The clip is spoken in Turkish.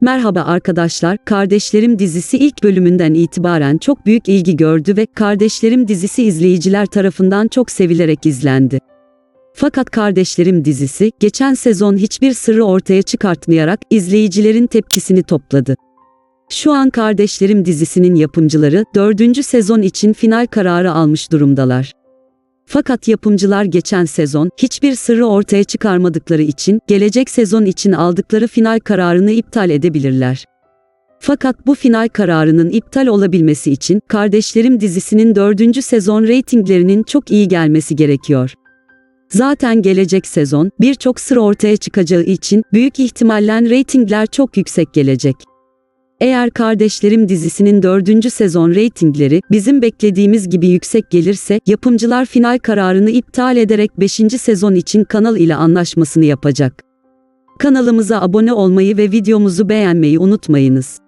Merhaba arkadaşlar, Kardeşlerim dizisi ilk bölümünden itibaren çok büyük ilgi gördü ve Kardeşlerim dizisi izleyiciler tarafından çok sevilerek izlendi. Fakat Kardeşlerim dizisi, geçen sezon hiçbir sırrı ortaya çıkartmayarak izleyicilerin tepkisini topladı. Şu an Kardeşlerim dizisinin yapımcıları 4. sezon için final kararı almış durumdalar. Fakat yapımcılar geçen sezon hiçbir sırrı ortaya çıkarmadıkları için gelecek sezon için aldıkları final kararını iptal edebilirler. Fakat bu final kararının iptal olabilmesi için Kardeşlerim dizisinin 4. sezon reytinglerinin çok iyi gelmesi gerekiyor. Zaten gelecek sezon birçok sır ortaya çıkacağı için büyük ihtimalle reytingler çok yüksek gelecek. Eğer Kardeşlerim dizisinin 4. sezon reytingleri bizim beklediğimiz gibi yüksek gelirse yapımcılar final kararını iptal ederek 5. sezon için kanal ile anlaşmasını yapacak. Kanalımıza abone olmayı ve videomuzu beğenmeyi unutmayınız.